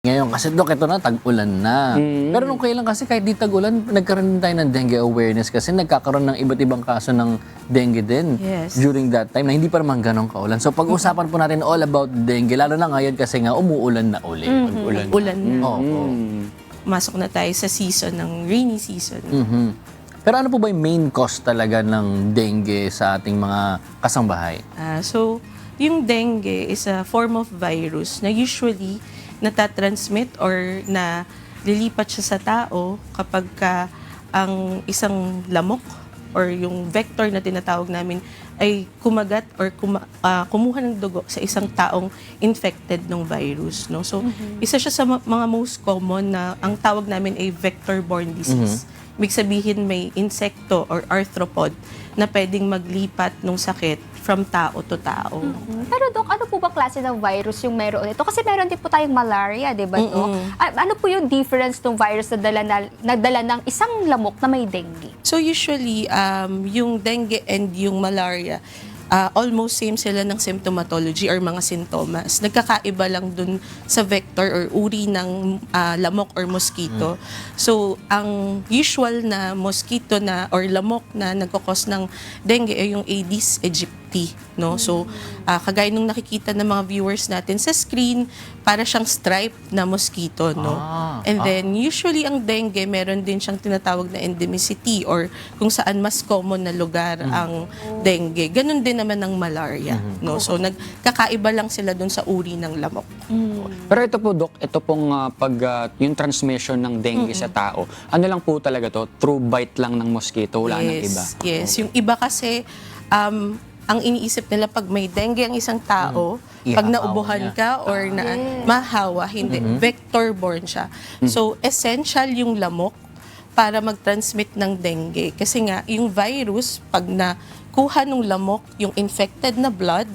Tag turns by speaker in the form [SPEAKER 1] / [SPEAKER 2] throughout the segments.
[SPEAKER 1] Ngayon, kasi Dok, ito na, tag-ulan na.
[SPEAKER 2] Mm.
[SPEAKER 1] Pero nung kailan kasi kahit di tag-ulan, nagkaroon din tayo ng dengue awareness kasi nagkakaroon ng iba't ibang kaso ng dengue din
[SPEAKER 3] Yes.
[SPEAKER 1] during that time na hindi pa naman ganun kaulan. So pag-usapan po natin all about dengue, lalo na ngayon kasi nga umuulan na uli. Pag-ulan.
[SPEAKER 3] Ulan na.
[SPEAKER 1] Oo.
[SPEAKER 3] Masok na tayo sa season ng rainy season.
[SPEAKER 1] Mhm. Pero ano po ba yung main cause talaga ng dengue sa ating mga kasambahay?
[SPEAKER 3] Ah, so, yung dengue is a form of virus na usually natatransmit or na lilipat siya sa tao kapag ka ang isang lamok or yung vector na tinatawag namin ay kumagat or kuma, ah, kumuha ng dugo sa isang taong infected ng virus. No? So, isa siya sa mga most common na ang tawag namin ay vector-borne disease. Ibig sabihin may insekto or arthropod na pwedeng maglipat ng sakit from tao to tao.
[SPEAKER 4] Mm. Pero Dok, ano po ba klase ng virus yung meron ito? Kasi meron din po tayong malaria, di ba Dok? Ah, Ano po yung difference ng virus na dala, na, nagdala ng isang lamok na may dengue?
[SPEAKER 3] So usually, um, yung dengue and yung malaria, uh, almost same sila ng symptomatology or mga sintomas. Nagkakaiba lang dun sa vector or uri ng uh, lamok or mosquito. So, ang usual na mosquito na or lamok na nagkakos ng dengue ay yung Aedes aegypti. No? So, uh, kagaya nung nakikita ng mga viewers natin sa screen, para siyang stripe na mosquito. No?
[SPEAKER 1] Ah,
[SPEAKER 3] And then, usually ang dengue, meron din siyang tinatawag na endemicity or kung saan mas common na lugar ang dengue. Ganon din naman ang malaria. No? So, nagkakaiba lang sila dun sa uri ng lamok.
[SPEAKER 2] Pero ito po, Dok, ito pong ah, pag ah, yung transmission ng dengue sa tao, ano lang po talaga to? True bite lang ng mosquito, wala nang iba.
[SPEAKER 3] Yes. Yung iba kasi, um, ang iniisip nila pag may dengue ang isang tao,
[SPEAKER 1] Mm.
[SPEAKER 3] pag naubuhan
[SPEAKER 1] niya.
[SPEAKER 3] ka or na
[SPEAKER 4] Yes.
[SPEAKER 3] mahawa, hindi. Vector-borne siya. So, essential yung lamok para mag-transmit ng dengue. Kasi nga, yung virus, pag nakuha ng lamok, yung infected na blood,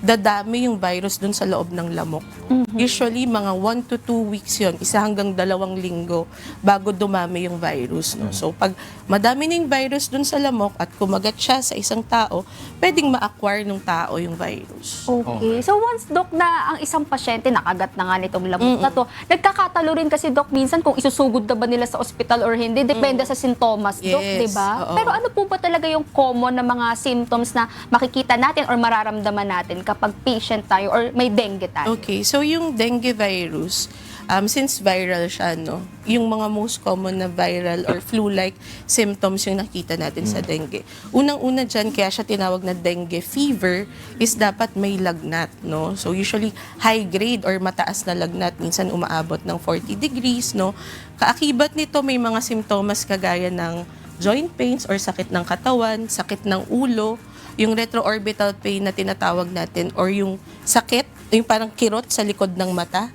[SPEAKER 3] dadami yung virus dun sa loob ng lamok. Usually, mga 1 to 2 weeks yon isa hanggang dalawang linggo bago dumami yung virus. No? So, pag madami na yung virus dun sa lamok at kumagat siya sa isang tao, pwedeng ma-acquire ng tao yung virus.
[SPEAKER 4] Okay. So once, Dok, na ang isang pasyente nakagat na nga nitong lamok na to, nagkakatalo rin kasi, Dok, minsan kung isusugod na ba nila sa ospital or hindi, depende sa sintomas, Dok,
[SPEAKER 3] Yes,
[SPEAKER 4] di ba?
[SPEAKER 3] oo.
[SPEAKER 4] Pero ano po ba talaga yung common na mga symptoms na makikita natin or mararamdaman natin kapag patient tayo or may dengue tayo?
[SPEAKER 3] Okay, so yung dengue virus, um, since viral siya, no, yung mga most common na viral or flu-like symptoms yung nakita natin sa dengue. Unang-una dyan, kaya siya tinawag na dengue fever, is dapat may lagnat, no? So usually high grade or mataas na lagnat, minsan umaabot ng 40 degrees, no? Kaakibat nito may mga simptomas kagaya ng joint pains or sakit ng katawan, sakit ng ulo, yung retroorbital pain na tinatawag natin or yung sakit, yung parang kirot sa likod ng mata.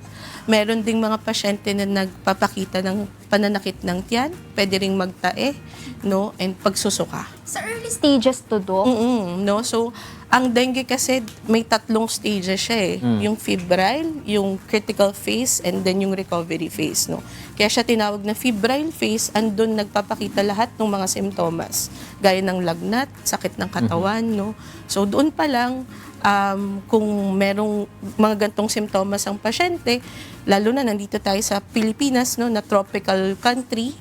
[SPEAKER 3] Meron ding mga pasyente na nagpapakita ng pananakit ng tiyan, pwede ring magtae, no, and pagsusuka.
[SPEAKER 4] Sa early stages to, Dok,
[SPEAKER 3] Mm-mm, no? So, ang dengue kasi may tatlong stages siya eh. Yung febrile, yung critical phase, and then yung recovery phase, no? Kaya siya tinawag na febrile phase, andun nagpapakita lahat ng mga simptomas. Gaya ng lagnat, sakit ng katawan, no? So, doon pa lang, um, kung merong mga gantong simptomas ang pasyente, lalo na nandito tayo sa Pilipinas, no, na tropical country,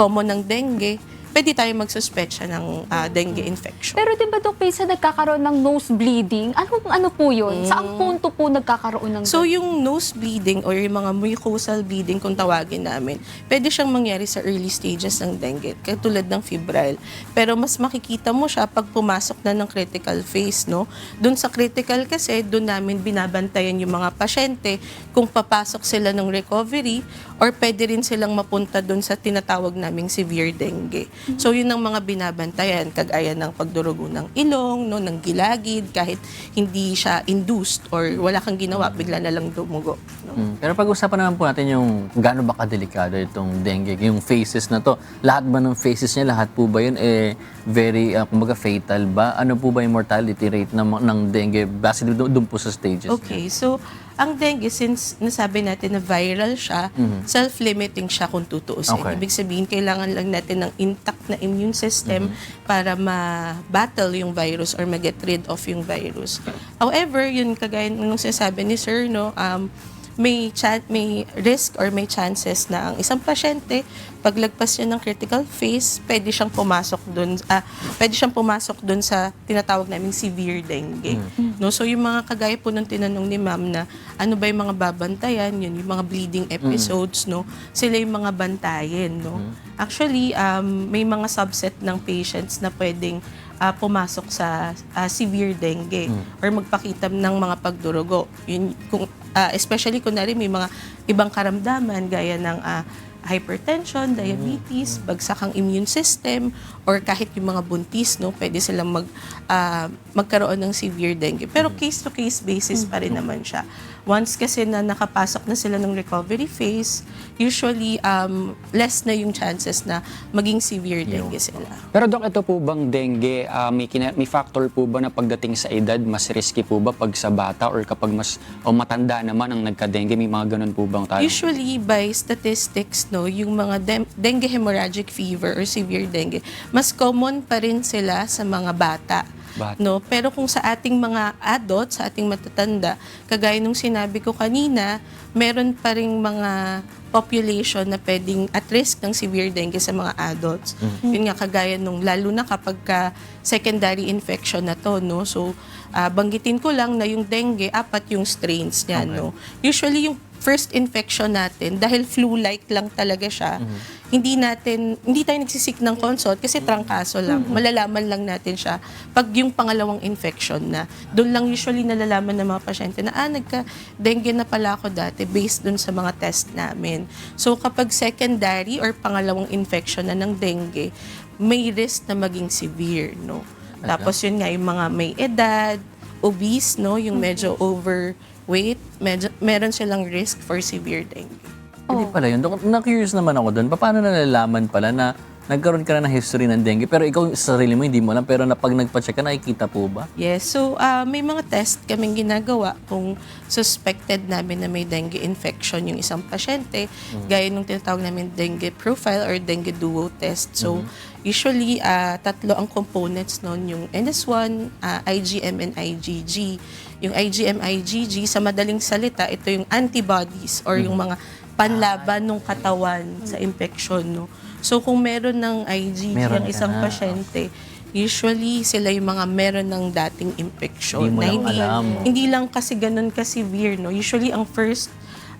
[SPEAKER 3] common ng dengue, pwede tayo magsuspetsya ng ah, dengue infection.
[SPEAKER 4] Pero di ba, Dok, minsan nagkakaroon ng nose bleeding? Ano, ano po yun? Saang punto po nagkakaroon ng
[SPEAKER 3] So yung nose bleeding or yung mga mucosal bleeding kung tawagin namin, pwede siyang mangyari sa early stages ng dengue, katulad ng febrile. Pero mas makikita mo siya pag pumasok na ng critical phase, no? Doon sa critical kasi, doon namin binabantayan yung mga pasyente kung papasok sila ng recovery or pwede rin silang mapunta doon sa tinatawag naming severe dengue. So yun ang mga binabantayan, kagaya ng pagdurugo ng ilong, no, ng gilagid, kahit hindi siya induced or wala kang ginawa, bigla na lang dumugo. No?
[SPEAKER 1] Mm. Pero pag-usapan naman po natin yung gaano ba kadelikado itong dengue, yung phases na to. Lahat ba ng phases niya, lahat po ba yun eh very, uh, kumbaga fatal ba? Ano po ba yung mortality rate ng, ng dengue base doon po sa stages?
[SPEAKER 3] Okay, so ang dengue, since nasabi natin na viral siya, self-limiting siya kung tutuusin.
[SPEAKER 1] Okay.
[SPEAKER 3] Ibig sabihin, kailangan lang natin ng intact na immune system para ma-battle yung virus or ma-get rid of yung virus. However, yun kagaya nung sinasabi ni Sir, no, um, may chan- may risk or may chances na ang isang pasyente paglagpas niya ng critical phase, pwede siyang pumasok doon ah, pwede siyang pumasok doon sa tinatawag naming severe dengue. No, so yung mga kagaya po ng tinanong ni Ma'am na ano ba yung mga babantayan, yun yung mga bleeding episodes, no. Sila yung mga bantayan, no. Actually, um, may mga subset ng patients na pwedeng ah, pumasok sa ah, severe dengue or magpakita ng mga pagdurugo. Yun, kung, ah, especially kung may mga ibang karamdaman gaya ng ah, hypertension, diabetes, bagsak ang immune system, or kahit yung mga buntis, no, pwede silang mag, ah, magkaroon ng severe dengue. Pero case-to-case basis pa rin naman siya. Once kasi na nakapasok na sila ng recovery phase, usually um, less na yung chances na maging severe dengue sila.
[SPEAKER 2] Pero Dok, ito po bang dengue, ah, may, kina- may factor po ba na pagdating sa edad, mas risky po ba pag sa bata or kapag mas o matanda naman ang nagka-dengue, may mga ganun po bang tayo?
[SPEAKER 3] Usually, by statistics, no, yung mga dem- dengue hemorrhagic fever or severe dengue, mas common pa rin sila sa mga bata.
[SPEAKER 2] Bata.
[SPEAKER 3] No, pero kung sa ating mga adult, sa ating matatanda, kagaya nung sinabi ko kanina, meron pa ring mga population na pwedeng at risk ng severe dengue sa mga adults. Yun nga kagaya nung lalo na kapag ka secondary infection na to, no. So ah, banggitin ko lang na yung dengue, apat yung strains niya, no. Usually yung first infection natin dahil flu-like lang talaga siya. Hindi natin hindi tayo nagsisik ng consult kasi trangkaso lang. Malalaman lang natin siya pag yung pangalawang infection na. Doon lang usually nalalaman ng mga pasyente na ah nagka dengue na pala ako dati based dun sa mga test namin. So kapag secondary or pangalawang infection na ng dengue, may risk na maging severe, no. Tapos yun nga yung mga may edad, obese, no, yung medyo overweight, medyo, meron silang risk for severe dengue.
[SPEAKER 1] Hindi pala yun. Dok- Na-curious naman ako doon. Paano nalalaman pala na nagkaroon ka na ng history ng dengue pero ikaw sa sarili mo hindi mo alam pero na pag nagpa-check ka nakikita po ba?
[SPEAKER 3] Yes, so ah, may mga test kaming ginagawa kung suspected namin na may dengue infection yung isang pasyente, gaya nung tinatawag namin dengue profile or dengue duo test. So, usually, ah, tatlo ang components nun, yung NS1, ah, IgM, and IgG. Yung IgM, IgG, sa madaling salita, ito yung antibodies or yung mga panlaban ng katawan sa infection. No? So, kung meron ng IgG
[SPEAKER 1] Meron
[SPEAKER 3] ang
[SPEAKER 1] ka
[SPEAKER 3] isang
[SPEAKER 1] na.
[SPEAKER 3] pasyente, usually sila yung mga meron ng dating infection.
[SPEAKER 1] Hindi mo
[SPEAKER 3] na
[SPEAKER 1] lang
[SPEAKER 3] hindi,
[SPEAKER 1] alam.
[SPEAKER 3] hindi lang kasi ganun ka-severe. No? Usually, ang first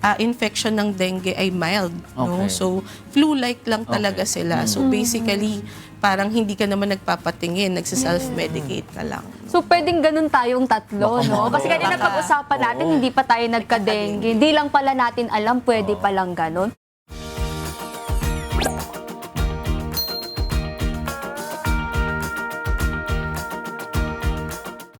[SPEAKER 3] ah, infection ng dengue ay mild. No?
[SPEAKER 1] Okay.
[SPEAKER 3] So, flu-like lang talaga
[SPEAKER 1] Okay.
[SPEAKER 3] sila. So, basically, parang hindi ka naman nagpapatingin, nagsa-self-medicate ka lang.
[SPEAKER 4] So, pwedeng ganun tayong tatlo,
[SPEAKER 1] Baka
[SPEAKER 4] no? Kasi kanina
[SPEAKER 3] Baka-
[SPEAKER 4] pag-usapan natin, hindi pa tayo nagka-dengue. Hindi lang pala natin alam, pwede palang ganun.